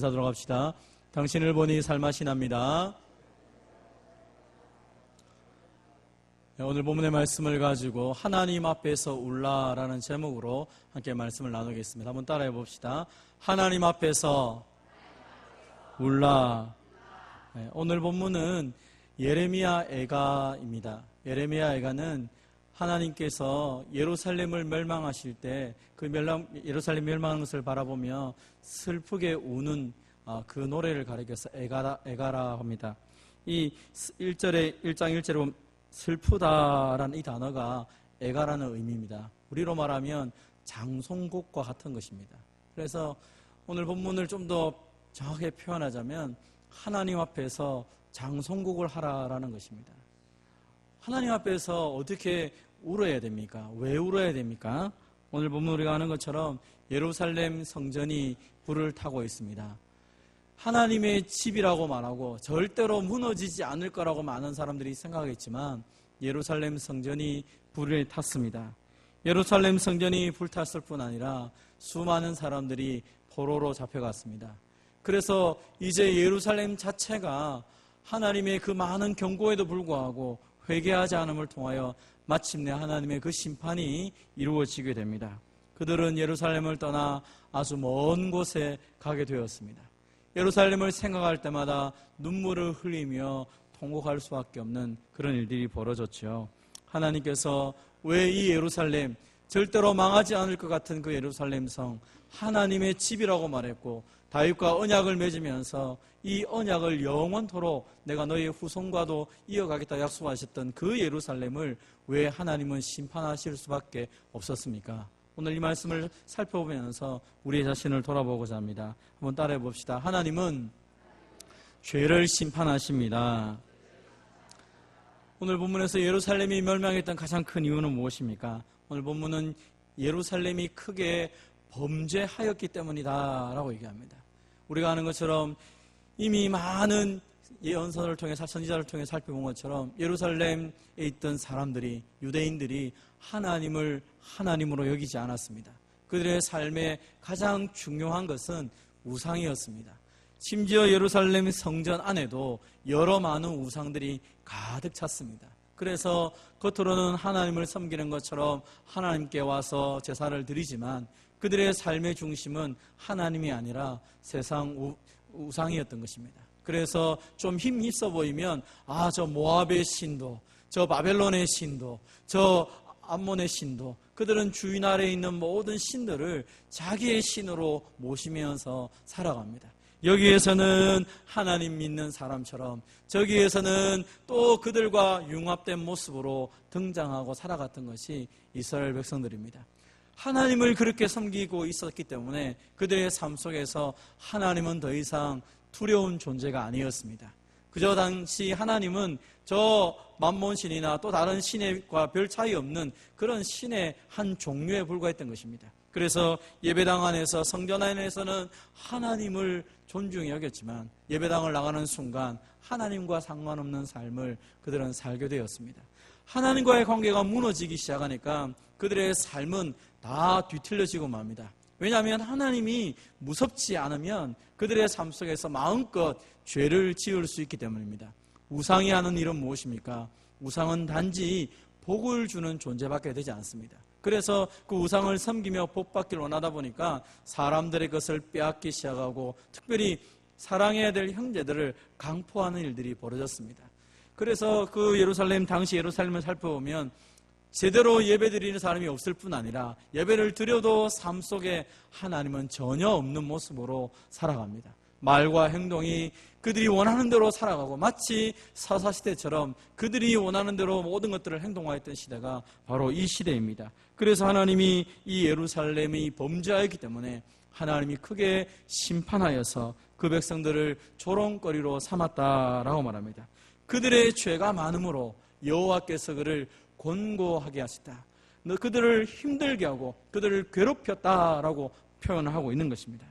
인사드리러 갑시다. 당신을 보니 살맛이 납니다. 네, 오늘 본문의 말씀을 가지고 하나님 앞에서 울라라는 제목으로 함께 말씀을 나누겠습니다. 한번 따라해 봅시다. 하나님 앞에서 울라. 네, 오늘 본문은 예레미야 애가입니다. 예레미야 애가는 하나님께서 예루살렘을 멸망하실 때 그 멸망, 예루살렘 멸망하는 것을 바라보며 슬프게 우는 아, 그 노래를 가리켜서 애가라, 애가라 합니다. 이 1절에, 1장 1절에 보면 슬프다라는 이 단어가 애가라는 의미입니다. 우리로 말하면 장송곡과 같은 것입니다. 그래서 오늘 본문을 좀 더 정확하게 표현하자면 하나님 앞에서 장송곡을 하라라는 것입니다. 하나님 앞에서 어떻게 울어야 됩니까? 왜 울어야 됩니까? 오늘 본문 우리가 아는 것처럼 예루살렘 성전이 불을 타고 있습니다. 하나님의 집이라고 말하고 절대로 무너지지 않을 거라고 많은 사람들이 생각했지만 예루살렘 성전이 불을 탔습니다. 예루살렘 성전이 불탔을 뿐 아니라 수많은 사람들이 포로로 잡혀갔습니다. 그래서 이제 예루살렘 자체가 하나님의 그 많은 경고에도 불구하고 회개하지 않음을 통하여 마침내 하나님의 그 심판이 이루어지게 됩니다. 그들은 예루살렘을 떠나 아주 먼 곳에 가게 되었습니다. 예루살렘을 생각할 때마다 눈물을 흘리며 통곡할 수밖에 없는 그런 일들이 벌어졌죠. 하나님께서 왜 이 예루살렘 절대로 망하지 않을 것 같은 그 예루살렘 성 하나님의 집이라고 말했고 다윗과 언약을 맺으면서 이 언약을 영원토록 내가 너희 후손과도 이어가겠다 약속하셨던 그 예루살렘을 왜 하나님은 심판하실 수밖에 없었습니까? 오늘 이 말씀을 살펴보면서 우리 자신을 돌아보고자 합니다. 한번 따라해 봅시다. 하나님은 죄를 심판하십니다. 오늘 본문에서 예루살렘이 멸망했던 가장 큰 이유는 무엇입니까? 오늘 본문은 예루살렘이 크게 범죄하였기 때문이다라고 얘기합니다. 우리가 아는 것처럼 이미 많은 예언선을 통해 선지자를 통해 살펴본 것처럼 예루살렘에 있던 사람들이 유대인들이 하나님을 하나님으로 여기지 않았습니다. 그들의 삶의 가장 중요한 것은 우상이었습니다. 심지어 예루살렘 성전 안에도 여러 많은 우상들이 가득 찼습니다. 그래서 겉으로는 하나님을 섬기는 것처럼 하나님께 와서 제사를 드리지만 그들의 삶의 중심은 하나님이 아니라 세상 우, 우상이었던 것입니다. 그래서 좀 힘 있어 보이면 아 저 모압의 신도, 저 바벨론의 신도, 저 암몬의 신도, 그들은 주인 아래에 있는 모든 신들을 자기의 신으로 모시면서 살아갑니다. 여기에서는 하나님 믿는 사람처럼 저기에서는 또 그들과 융합된 모습으로 등장하고 살아갔던 것이 이스라엘 백성들입니다. 하나님을 그렇게 섬기고 있었기 때문에 그들의 삶 속에서 하나님은 더 이상 두려운 존재가 아니었습니다. 그저 당시 하나님은 저 만몬 신이나 또 다른 신과 별 차이 없는 그런 신의 한 종류에 불과했던 것입니다. 그래서 예배당 안에서 성전 안에서는 하나님을 존중히 여겼지만 예배당을 나가는 순간 하나님과 상관없는 삶을 그들은 살게 되었습니다. 하나님과의 관계가 무너지기 시작하니까 그들의 삶은 다 뒤틀려지고 맙니다. 왜냐하면 하나님이 무섭지 않으면 그들의 삶 속에서 마음껏 죄를 지을 수 있기 때문입니다. 우상이 하는 일은 무엇입니까? 우상은 단지 복을 주는 존재밖에 되지 않습니다. 그래서 그 우상을 섬기며 복 받기를 원하다 보니까 사람들의 것을 빼앗기 시작하고 특별히 사랑해야 될 형제들을 강포하는 일들이 벌어졌습니다. 그래서 그 예루살렘 당시 예루살렘을 살펴보면 제대로 예배 드리는 사람이 없을 뿐 아니라 예배를 드려도 삶 속에 하나님은 전혀 없는 모습으로 살아갑니다. 말과 행동이 그들이 원하는 대로 살아가고 마치 사사시대처럼 그들이 원하는 대로 모든 것들을 행동하였던 시대가 바로 이 시대입니다. 그래서 하나님이 이 예루살렘이 범죄하였기 때문에 하나님이 크게 심판하여서 그 백성들을 조롱거리로 삼았다라고 말합니다. 그들의 죄가 많으므로 여호와께서 그를 곤고하게 하시다. 그들을 힘들게 하고 그들을 괴롭혔다라고 표현하고 있는 것입니다.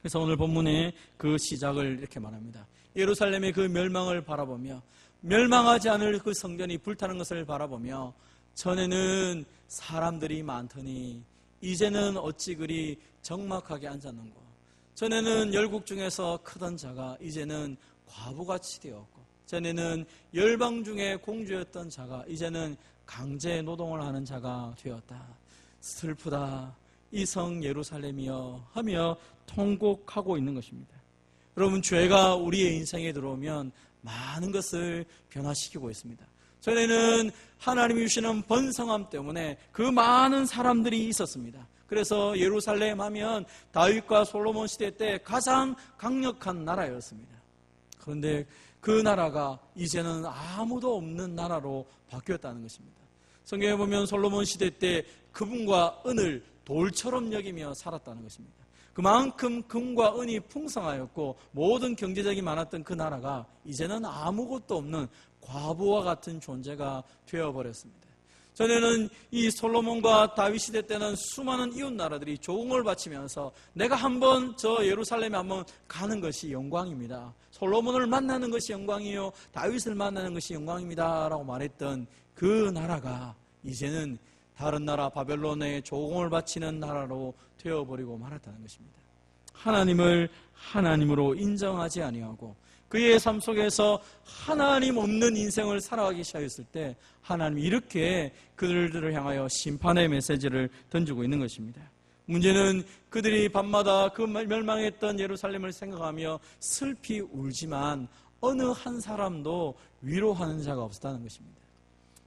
그래서 오늘 본문의 그 시작을 이렇게 말합니다. 예루살렘의 그 멸망을 바라보며 멸망하지 않을 그 성전이 불타는 것을 바라보며 전에는 사람들이 많더니 이제는 어찌 그리 적막하게 앉았는고 전에는 열국 중에서 크던 자가 이제는 과부같이 되었고 전에는 열방 중에 공주였던 자가 이제는 강제 노동을 하는 자가 되었다. 슬프다. 이 성 예루살렘이여 하며 통곡하고 있는 것입니다. 여러분 죄가 우리의 인생에 들어오면 많은 것을 변화시키고 있습니다. 전에는 하나님이 주시는 번성함 때문에 그 많은 사람들이 있었습니다. 그래서 예루살렘 하면 다윗과 솔로몬 시대 때 가장 강력한 나라였습니다. 그런데 그 나라가 이제는 아무도 없는 나라로 바뀌었다는 것입니다. 성경에 보면 솔로몬 시대 때 그분과 은을 돌처럼 여기며 살았다는 것입니다. 그만큼 금과 은이 풍성하였고 모든 경제적이 많았던 그 나라가 이제는 아무것도 없는 과부와 같은 존재가 되어버렸습니다. 전에는 이 솔로몬과 다윗 시대 때는 수많은 이웃 나라들이 조공을 바치면서 내가 한번 저 예루살렘에 한번 가는 것이 영광입니다. 솔로몬을 만나는 것이 영광이요. 다윗을 만나는 것이 영광입니다라고 말했던 그 나라가 이제는 다른 나라 바벨론에 조공을 바치는 나라로 되어버리고 말았다는 것입니다. 하나님을 하나님으로 인정하지 아니하고 그의 삶 속에서 하나님 없는 인생을 살아가기 시작했을 때 하나님이 이렇게 그들을 향하여 심판의 메시지를 던지고 있는 것입니다. 문제는 그들이 밤마다 그 멸망했던 예루살렘을 생각하며 슬피 울지만 어느 한 사람도 위로하는 자가 없었다는 것입니다.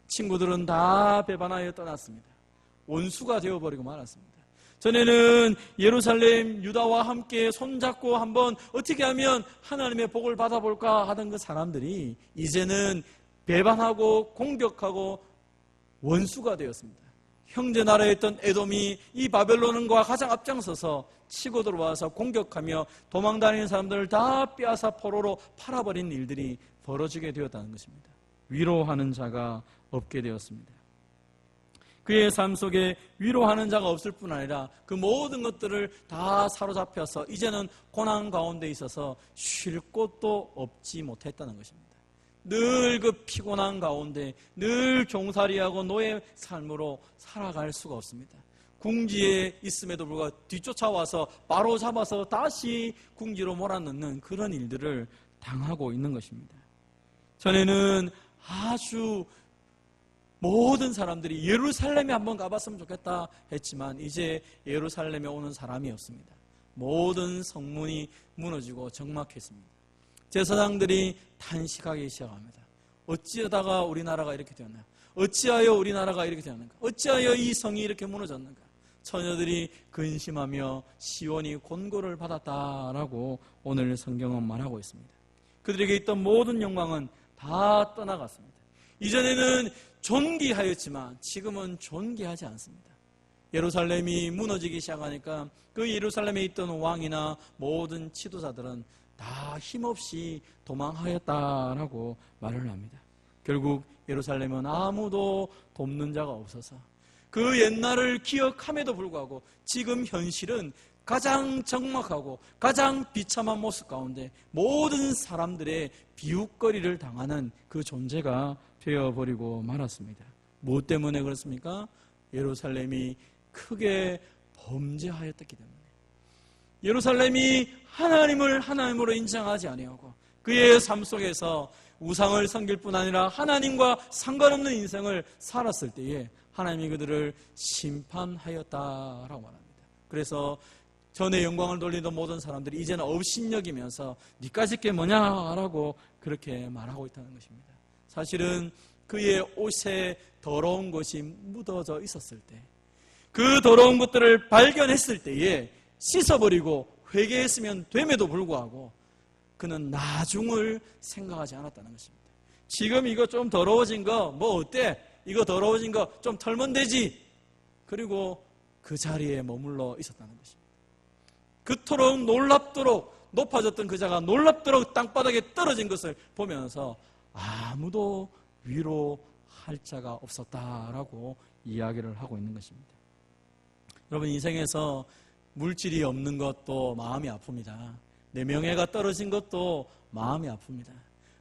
친구들은 다 배반하여 떠났습니다. 원수가 되어버리고 말았습니다. 전에는 예루살렘 유다와 함께 손잡고 한번 어떻게 하면 하나님의 복을 받아볼까 하던 그 사람들이 이제는 배반하고 공격하고 원수가 되었습니다. 형제 나라였던 에돔이 이 바벨론과 가장 앞장서서 치고 들어와서 공격하며 도망다니는 사람들을 다 빼앗아 포로로 팔아버린 일들이 벌어지게 되었다는 것입니다. 위로하는 자가 없게 되었습니다. 그의 삶 속에 위로하는 자가 없을 뿐 아니라 그 모든 것들을 다 사로잡혀서 이제는 고난 가운데 있어서 쉴 곳도 없지 못했다는 것입니다. 늘 그 피곤한 가운데 늘 종살이하고 노예 삶으로 살아갈 수가 없습니다. 궁지에 있음에도 불구하고 뒤쫓아와서 바로 잡아서 다시 궁지로 몰아넣는 그런 일들을 당하고 있는 것입니다. 전에는 아주 모든 사람들이 예루살렘에 한번 가봤으면 좋겠다 했지만 이제 예루살렘에 오는 사람이 없습니다. 모든 성문이 무너지고 적막했습니다. 제사장들이 탄식하기 시작합니다. 어찌하다가 우리나라가 이렇게 되었나? 어찌하여 우리나라가 이렇게 되었는가? 어찌하여 이 성이 이렇게 무너졌는가? 처녀들이 근심하며 시온이 곤고를 받았다라고 오늘 성경은 말하고 있습니다. 그들에게 있던 모든 영광은 다 떠나갔습니다. 이전에는 존귀하였지만 지금은 존귀하지 않습니다. 예루살렘이 무너지기 시작하니까 그 예루살렘에 있던 왕이나 모든 지도자들은 다 힘없이 도망하였다라고 말을 합니다. 결국 예루살렘은 아무도 돕는 자가 없어서 그 옛날을 기억함에도 불구하고 지금 현실은 가장 적막하고 가장 비참한 모습 가운데 모든 사람들의 비웃거리를 당하는 그 존재가 되어버리고 말았습니다. 무엇 때문에 그렇습니까? 예루살렘이 크게 범죄하였기 때문에. 예루살렘이 하나님을 하나님으로 인정하지 아니하고 그의 삶 속에서 우상을 섬길 뿐 아니라 하나님과 상관없는 인생을 살았을 때에 하나님이 그들을 심판하였다라고 말합니다. 그래서 전에 영광을 돌리던 모든 사람들이 이제는 업신여기면서 니까지 게 뭐냐라고 그렇게 말하고 있다는 것입니다. 사실은 그의 옷에 더러운 것이 묻어져 있었을 때, 그 더러운 것들을 발견했을 때에 씻어버리고 회개했으면 됨에도 불구하고 그는 나중을 생각하지 않았다는 것입니다. 지금 이거 좀 더러워진 거, 뭐 어때? 이거 더러워진 거 좀 털면 되지. 그리고 그 자리에 머물러 있었다는 것입니다. 그토록 놀랍도록 높아졌던 그 자가 놀랍도록 땅바닥에 떨어진 것을 보면서 아무도 위로할 자가 없었다라고 이야기를 하고 있는 것입니다. 여러분 인생에서 물질이 없는 것도 마음이 아픕니다. 내 명예가 떨어진 것도 마음이 아픕니다.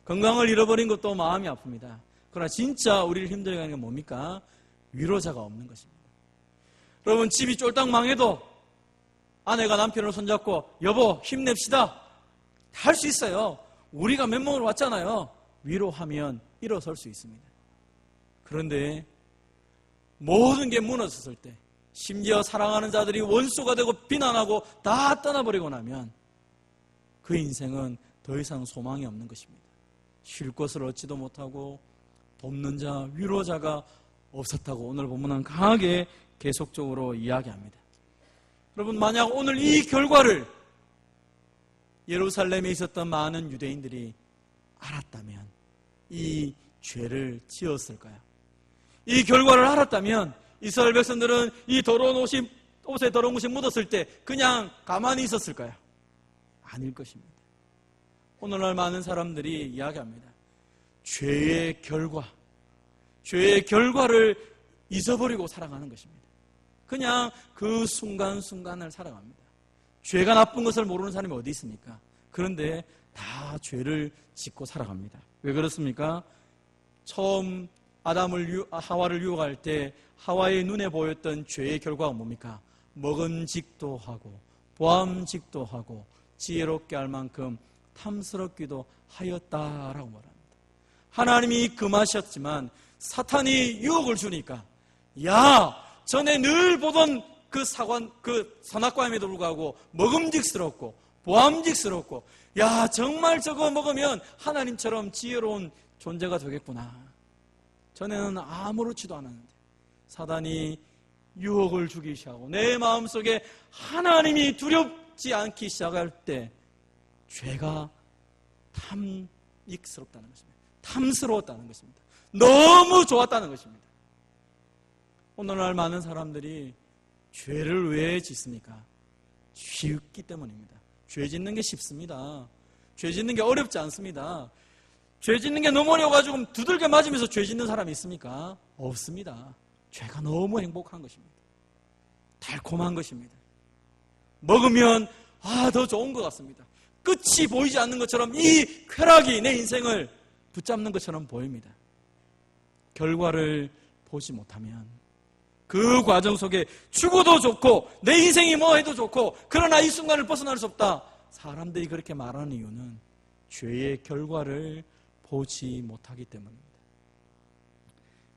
건강을 잃어버린 것도 마음이 아픕니다. 그러나 진짜 우리를 힘들게 하는 게 뭡니까? 위로자가 없는 것입니다. 여러분 집이 쫄딱 망해도 아내가 남편을 손잡고 여보 힘냅시다 할 수 있어요. 우리가 맨몸으로 왔잖아요. 위로하면 일어설 수 있습니다. 그런데 모든 게 무너졌을 때 심지어 사랑하는 자들이 원수가 되고 비난하고 다 떠나버리고 나면 그 인생은 더 이상 소망이 없는 것입니다. 쉴 곳을 얻지도 못하고 돕는 자, 위로자가 없었다고 오늘 본문은 강하게 계속적으로 이야기합니다. 여러분, 만약 오늘 이 결과를 예루살렘에 있었던 많은 유대인들이 알았다면 이 죄를 지었을까요? 이 결과를 알았다면 이스라엘 백성들은 이 더러운 옷이 옷에 더러운 것이 묻었을 때 그냥 가만히 있었을까요? 아닐 것입니다. 오늘날 많은 사람들이 이야기합니다. 죄의 결과, 죄의 결과를 잊어버리고 살아가는 것입니다. 그냥 그 순간순간을 살아갑니다. 죄가 나쁜 것을 모르는 사람이 어디 있습니까? 그런데 다 죄를 짓고 살아갑니다. 왜 그렇습니까? 처음 아담을 유, 하와를 유혹할 때 하와의 눈에 보였던 죄의 결과가 뭡니까? 먹음직도 하고 보암직도 하고 지혜롭게 할 만큼 탐스럽기도 하였다라고 말합니다. 하나님이 금하셨지만 사탄이 유혹을 주니까 야 전에 늘 보던 그 사관 그 선악과임에도 불구하고 먹음직스럽고 보암직스럽고 야 정말 저거 먹으면 하나님처럼 지혜로운 존재가 되겠구나. 전에는 아무렇지도 않았는데 사단이 유혹을 주기 시작하고 내 마음속에 하나님이 두렵지 않기 시작할 때 죄가 탐익스럽다는 것입니다. 탐스러웠다는 것입니다. 너무 좋았다는 것입니다. 오늘날 많은 사람들이 죄를 왜 짓습니까? 쉽기 때문입니다. 죄 짓는 게 쉽습니다. 죄 짓는 게 어렵지 않습니다. 죄 짓는 게 너무 어려워가지고 두들겨 맞으면서 죄 짓는 사람이 있습니까? 없습니다. 죄가 너무 행복한 것입니다. 달콤한 것입니다. 먹으면, 아, 더 좋은 것 같습니다. 끝이 보이지 않는 것처럼 이 쾌락이 내 인생을 붙잡는 것처럼 보입니다. 결과를 보지 못하면 그 과정 속에 죽어도 좋고 내 인생이 뭐 해도 좋고 그러나 이 순간을 벗어날 수 없다. 사람들이 그렇게 말하는 이유는 죄의 결과를 보지 못하기 때문입니다.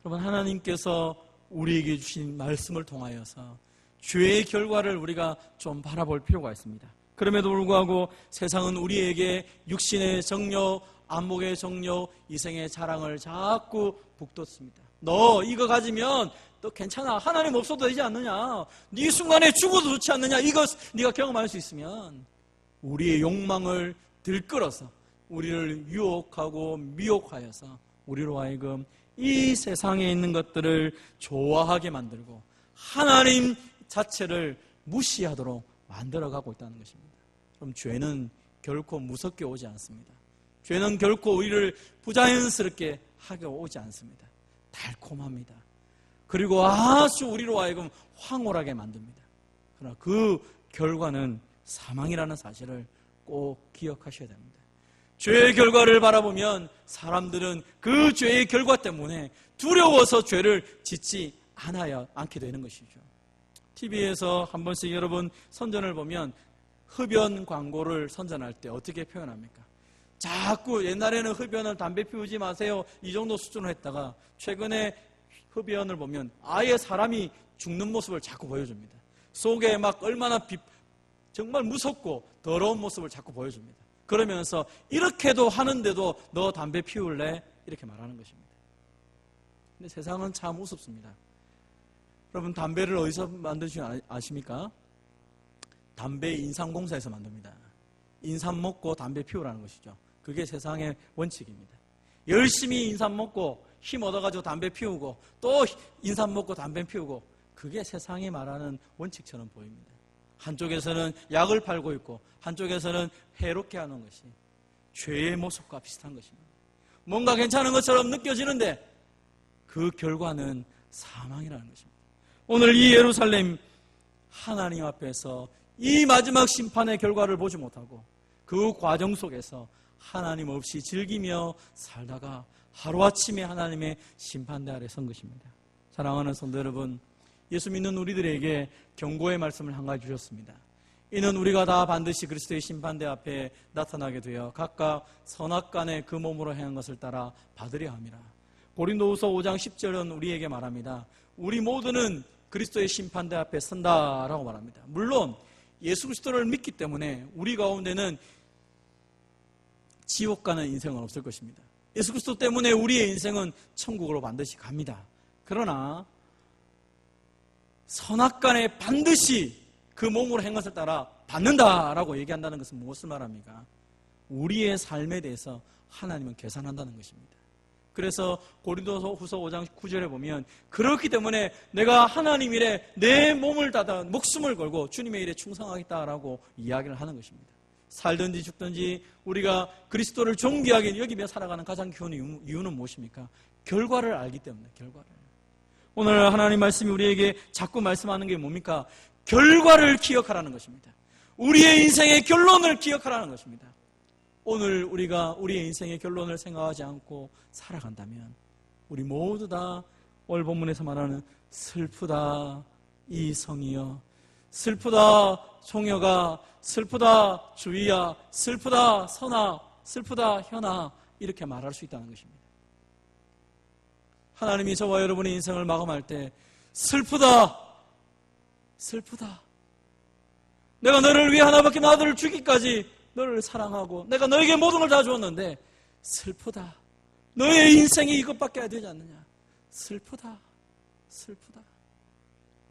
여러분 하나님께서 우리에게 주신 말씀을 통하여서 죄의 결과를 우리가 좀 바라볼 필요가 있습니다. 그럼에도 불구하고 세상은 우리에게 육신의 정욕, 안목의 정욕, 이생의 자랑을 자꾸 북돋습니다. 너 이거 가지면 너 괜찮아. 하나님 없어도 되지 않느냐. 네 순간에 죽어도 좋지 않느냐. 이것 네가 경험할 수 있으면 우리의 욕망을 들끓어서 우리를 유혹하고 미혹하여서 우리로 하여금 이 세상에 있는 것들을 좋아하게 만들고 하나님 자체를 무시하도록 만들어가고 있다는 것입니다. 그럼 죄는 결코 무섭게 오지 않습니다. 죄는 결코 우리를 부자연스럽게 하게 오지 않습니다. 달콤합니다. 그리고 아주 우리로 하여금 황홀하게 만듭니다. 그러나 그 결과는 사망이라는 사실을 꼭 기억하셔야 됩니다. 죄의 결과를 바라보면 사람들은 그 죄의 결과 때문에 두려워서 죄를 짓지 않아야 않게 되는 것이죠. TV에서 한 번씩 여러분 선전을 보면 흡연 광고를 선전할 때 어떻게 표현합니까? 자꾸 옛날에는 흡연을 담배 피우지 마세요. 이 정도 수준으로 했다가 최근에 흡연을 보면 아예 사람이 죽는 모습을 자꾸 보여줍니다. 속에 막 얼마나 비, 정말 무섭고 더러운 모습을 자꾸 보여줍니다. 그러면서 이렇게도 하는데도 너 담배 피울래? 이렇게 말하는 것입니다. 근데 세상은 참 우습습니다. 여러분 담배를 어디서 만드시는 아십니까? 담배 인삼공사에서 만듭니다. 인삼 먹고 담배 피우라는 것이죠. 그게 세상의 원칙입니다. 열심히 인삼 먹고 힘 얻어가지고 담배 피우고 또 인삼 먹고 담배 피우고 그게 세상이 말하는 원칙처럼 보입니다. 한쪽에서는 약을 팔고 있고 한쪽에서는 해롭게 하는 것이 죄의 모습과 비슷한 것입니다. 뭔가 괜찮은 것처럼 느껴지는데 그 결과는 사망이라는 것입니다. 오늘 이 예루살렘 하나님 앞에서 이 마지막 심판의 결과를 보지 못하고 그 과정 속에서 하나님 없이 즐기며 살다가 하루아침에 하나님의 심판대 아래 선 것입니다. 사랑하는 성도 여러분, 예수 믿는 우리들에게 경고의 말씀을 한 가지 주셨습니다. 이는 우리가 다 반드시 그리스도의 심판대 앞에 나타나게 되어 각각 선악 간의 그 몸으로 행한 것을 따라 받으려 함이라. 고린도후서 5장 10절은 우리에게 말합니다. 우리 모두는 그리스도의 심판대 앞에 선다라고 말합니다. 물론 예수 그리스도를 믿기 때문에 우리 가운데는 지옥 가는 인생은 없을 것입니다. 예수 그리스도 때문에 우리의 인생은 천국으로 반드시 갑니다. 그러나 선악간에 반드시 그 몸으로 행 것을 따라 받는다라고 얘기한다는 것은 무엇을 말합니까? 우리의 삶에 대해서 하나님은 계산한다는 것입니다. 그래서 고린도서 후서 5장 9절에 보면 그렇기 때문에 내가 하나님 일에 내 몸을 닫아 목숨을 걸고 주님의 일에 충성하겠다라고 이야기를 하는 것입니다. 살든지 죽든지 우리가 그리스도를 존귀하게 여기며 살아가는 가장 큰 이유는 무엇입니까? 결과를 알기 때문에 결과를. 오늘 하나님 말씀이 우리에게 자꾸 말씀하는 게 뭡니까? 결과를 기억하라는 것입니다. 우리의 인생의 결론을 기억하라는 것입니다. 오늘 우리가 우리의 인생의 결론을 생각하지 않고 살아간다면 우리 모두 다 오늘 본문에서 말하는 슬프다 이 성이여 슬프다 종여가 슬프다 주위야 슬프다 선아 슬프다 현아 이렇게 말할 수 있다는 것입니다. 하나님이 저와 여러분의 인생을 마감할 때 슬프다 슬프다 내가 너를 위해 하나밖에 아들을 주기까지 너를 사랑하고 내가 너에게 모든 걸 다 주었는데 슬프다. 너의 인생이 이것밖에 되지 않느냐. 슬프다. 슬프다.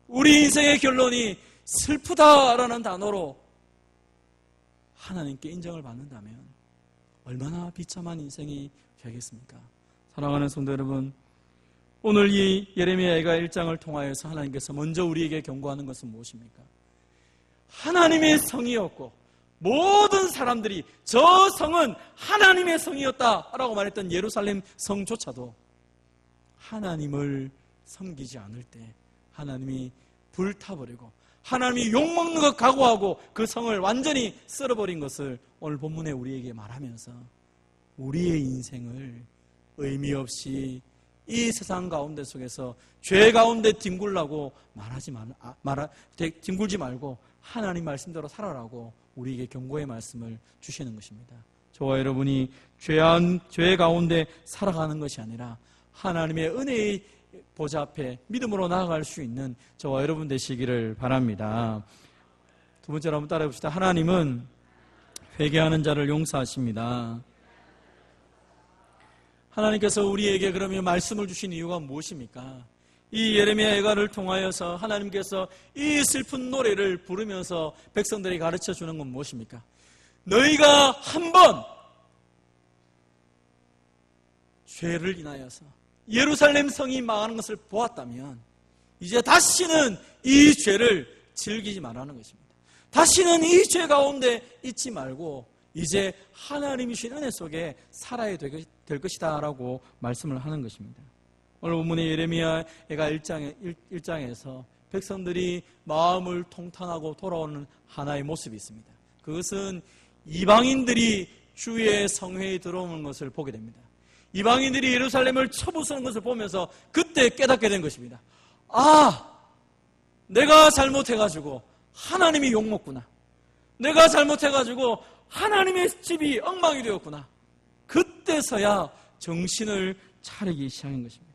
우리 인생의 결론이 슬프다라는 단어로 하나님께 인정을 받는다면 얼마나 비참한 인생이 되겠습니까? 사랑하는 성도 여러분, 오늘 이 예레미야가 1장을 통하여서 하나님께서 먼저 우리에게 경고하는 것은 무엇입니까? 하나님의 성이었고 모든 사람들이 저 성은 하나님의 성이었다라고 말했던 예루살렘 성조차도 하나님을 섬기지 않을 때 하나님이 불타버리고 하나님이 욕먹는 것 각오하고 그 성을 완전히 쓸어버린 것을 오늘 본문에 우리에게 말하면서 우리의 인생을 의미 없이 이 세상 가운데 속에서 죄 가운데 뒹굴라고 말하지 말, 아, 말아, 뒹굴지 말고 하나님 말씀대로 살아라고 우리에게 경고의 말씀을 주시는 것입니다. 저와 여러분이 죄한 죄 가운데 살아가는 것이 아니라 하나님의 은혜의 보좌 앞에 믿음으로 나아갈 수 있는 저와 여러분 되시기를 바랍니다. 두 번째로 한번 따라해 봅시다. 하나님은 회개하는 자를 용서하십니다. 하나님께서 우리에게 그러면 말씀을 주신 이유가 무엇입니까? 이 예레미야 예가를 통하여서 하나님께서 이 슬픈 노래를 부르면서 백성들이 가르쳐 주는 건 무엇입니까? 너희가 한 번 죄를 인하여서 예루살렘 성이 망하는 것을 보았다면 이제 다시는 이 죄를 즐기지 말라는 것입니다. 다시는 이 죄 가운데 있지 말고 이제 하나님이 신 은혜 속에 살아야 될 것이다라고 말씀을 하는 것입니다. 오늘 본문의 예레미야가 1장에, 1장에서 백성들이 마음을 통탄하고 돌아오는 하나의 모습이 있습니다. 그것은 이방인들이 주의 성회에 들어오는 것을 보게 됩니다. 이방인들이 예루살렘을 쳐부수는 것을 보면서 그때 깨닫게 된 것입니다. 아, 내가 잘못해가지고 하나님이 욕먹구나. 내가 잘못해가지고 하나님의 집이 엉망이 되었구나. 그때서야 정신을 차리기 시작한 것입니다.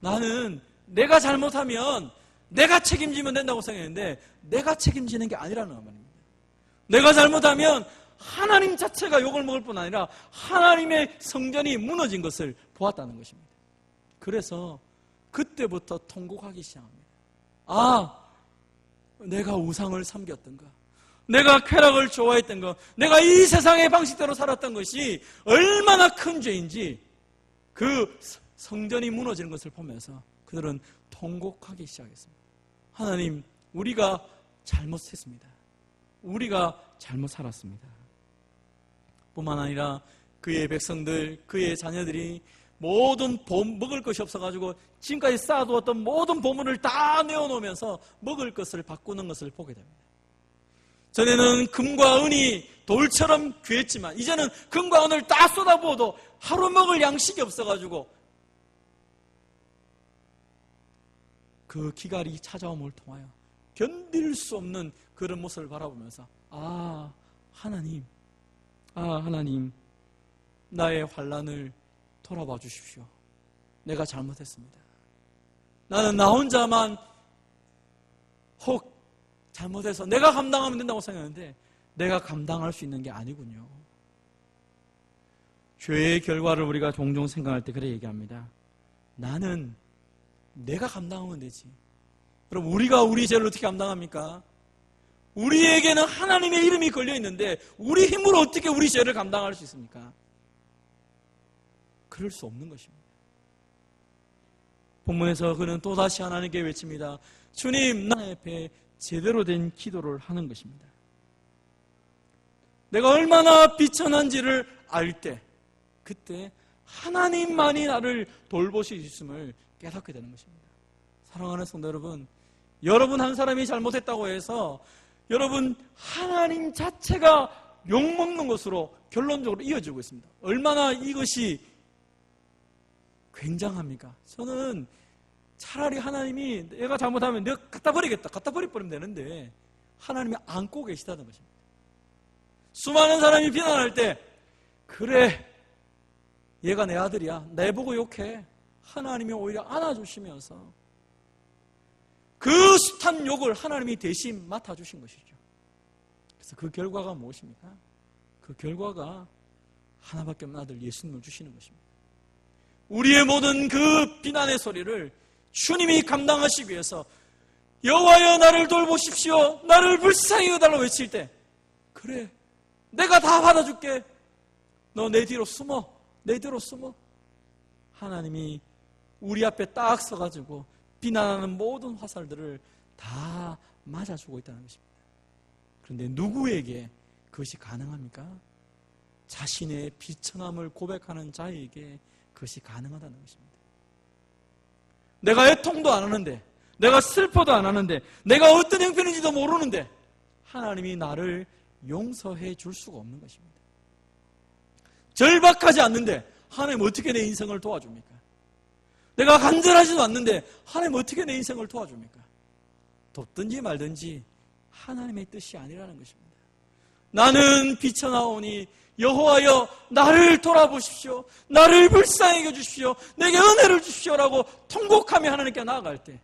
나는 내가 잘못하면 내가 책임지면 된다고 생각했는데 내가 책임지는 게 아니라는 말입니다. 내가 잘못하면 하나님 자체가 욕을 먹을 뿐 아니라 하나님의 성전이 무너진 것을 보았다는 것입니다. 그래서 그때부터 통곡하기 시작합니다. 아, 내가 우상을 섬겼던가. 내가 쾌락을 좋아했던 것, 내가 이 세상의 방식대로 살았던 것이 얼마나 큰 죄인지 그 성전이 무너지는 것을 보면서 그들은 통곡하기 시작했습니다. 하나님, 우리가 잘못했습니다. 우리가 잘못 살았습니다. 뿐만 아니라 그의 백성들, 그의 자녀들이 모든 봄, 먹을 것이 없어가지고 지금까지 쌓아두었던 모든 보물을 다 내어놓으면서 먹을 것을 바꾸는 것을 보게 됩니다. 전에는 금과 은이 돌처럼 귀했지만 이제는 금과 은을 다 쏟아부어도 하루 먹을 양식이 없어가지고 그 기갈이 찾아옴을 통하여 견딜 수 없는 그런 모습을 바라보면서 아 하나님 아 하나님 나의 환란을 돌아봐 주십시오. 내가 잘못했습니다. 나는 나 혼자만 혹 잘못해서 내가 감당하면 된다고 생각했는데 내가 감당할 수 있는 게 아니군요. 죄의 결과를 우리가 종종 생각할 때 그래 얘기합니다. 나는 내가 감당하면 되지. 그럼 우리가 우리 죄를 어떻게 감당합니까? 우리에게는 하나님의 이름이 걸려 있는데 우리 힘으로 어떻게 우리 죄를 감당할 수 있습니까? 그럴 수 없는 것입니다. 본문에서 그는 또다시 하나님께 외칩니다. 주님, 나 앞에 제대로 된 기도를 하는 것입니다. 내가 얼마나 비천한지를 알 때, 그때 하나님만이 나를 돌보실 수 있음을 깨닫게 되는 것입니다. 사랑하는 성도 여러분, 여러분 한 사람이 잘못했다고 해서 여러분 하나님 자체가 욕먹는 것으로 결론적으로 이어지고 있습니다. 얼마나 이것이 굉장합니까? 저는 차라리 하나님이 내가 잘못하면 내가 갖다 버리겠다. 갖다 버리버리면 되는데 하나님이 안고 계시다는 것입니다. 수많은 사람이 비난할 때 그래 얘가 내 아들이야. 내 보고 욕해. 하나님이 오히려 안아주시면서 그 숱한 욕을 하나님이 대신 맡아주신 것이죠. 그래서 그 결과가 무엇입니까? 그 결과가 하나밖에 없는 아들 예수님을 주시는 것입니다. 우리의 모든 그 비난의 소리를 주님이 감당하시기 위해서 여호와여 나를 돌보십시오. 나를 불쌍히 여달라 외칠 때 그래 내가 다 받아줄게. 너 내 뒤로 숨어. 내 뒤로 숨어. 하나님이 우리 앞에 딱 서가지고 비난하는 모든 화살들을 다 맞아주고 있다는 것입니다. 그런데 누구에게 그것이 가능합니까? 자신의 비천함을 고백하는 자에게 그것이 가능하다는 것입니다. 내가 애통도 안 하는데, 내가 슬퍼도 안 하는데, 내가 어떤 형편인지도 모르는데, 하나님이 나를 용서해 줄 수가 없는 것입니다. 절박하지 않는데, 하나님 어떻게 내 인생을 도와줍니까? 내가 간절하지도 않는데, 하나님 어떻게 내 인생을 도와줍니까? 돕든지 말든지, 하나님의 뜻이 아니라는 것입니다. 나는 비쳐나오니 여호와여 나를 돌아보십시오. 나를 불쌍히 여겨 주십시오. 내게 은혜를 주십시오라고 통곡하며 하나님께 나아갈 때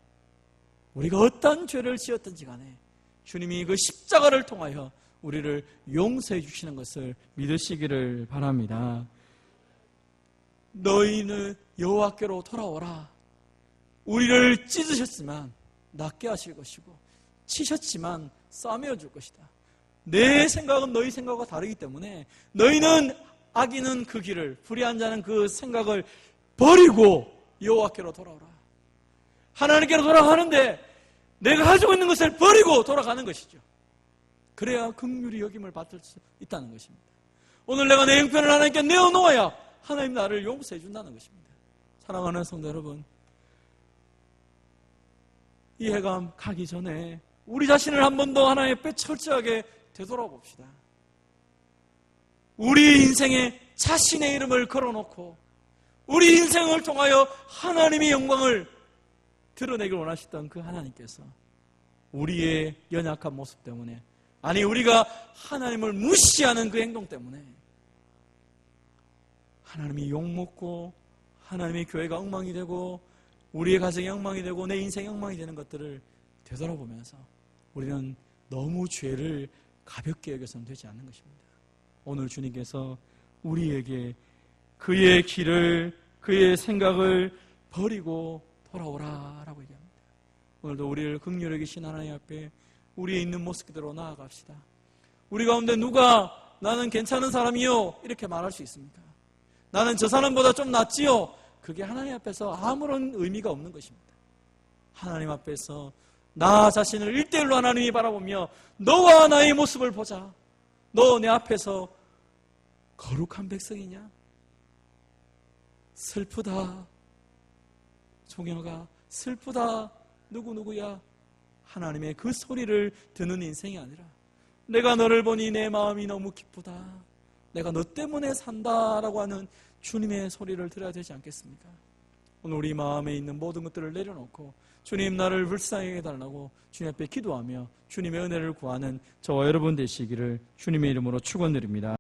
우리가 어떤 죄를 지었든지 간에 주님이 그 십자가를 통하여 우리를 용서해 주시는 것을 믿으시기를 바랍니다. 너희는 여호와께로 돌아오라. 우리를 찢으셨지만 낫게 하실 것이고 치셨지만 싸매어 줄 것이다. 내 생각은 너희 생각과 다르기 때문에 너희는 악인은 그 길을 불의한 자는 그 생각을 버리고 여호와께로 돌아오라. 하나님께로 돌아가는데 내가 가지고 있는 것을 버리고 돌아가는 것이죠. 그래야 극률이 여김을 받을 수 있다는 것입니다. 오늘 내가 내 형편을 하나님께 내어 놓아야 하나님 나를 용서해 준다는 것입니다. 사랑하는 성도 여러분, 이 해감 가기 전에 우리 자신을 한 번 더 하나님 앞에 철저하게 되돌아봅시다. 우리 인생에 자신의 이름을 걸어놓고 우리 인생을 통하여 하나님의 영광을 드러내길 원하시던 그 하나님께서 우리의 연약한 모습 때문에 아니 우리가 하나님을 무시하는 그 행동 때문에 하나님이 욕먹고 하나님의 교회가 엉망이 되고 우리의 가정이 엉망이 되고 내 인생이 엉망이 되는 것들을 되돌아보면서 우리는 너무 죄를 가볍게 여겨서는 되지 않는 것입니다. 오늘 주님께서 우리에게 그의 길을, 그의 생각을 버리고 돌아오라 라고 얘기합니다. 오늘도 우리를 극률히 계신 하나님 앞에 우리의 있는 모습 그대로 나아갑시다. 우리 가운데 누가 나는 괜찮은 사람이요 이렇게 말할 수 있습니까? 나는 저 사람보다 좀 낫지요. 그게 하나님 앞에서 아무런 의미가 없는 것입니다. 하나님 앞에서 나 자신을 일대일로 하나님이 바라보며 너와 나의 모습을 보자. 너 내 앞에서 거룩한 백성이냐? 슬프다. 종혁아, 슬프다. 누구누구야? 하나님의 그 소리를 듣는 인생이 아니라 내가 너를 보니 내 마음이 너무 기쁘다. 내가 너 때문에 산다라고 하는 주님의 소리를 들어야 되지 않겠습니까? 오늘 우리 마음에 있는 모든 것들을 내려놓고 주님 나를 불쌍히 해달라고 주님 앞에 기도하며 주님의 은혜를 구하는 저와 여러분 되시기를 주님의 이름으로 축원드립니다.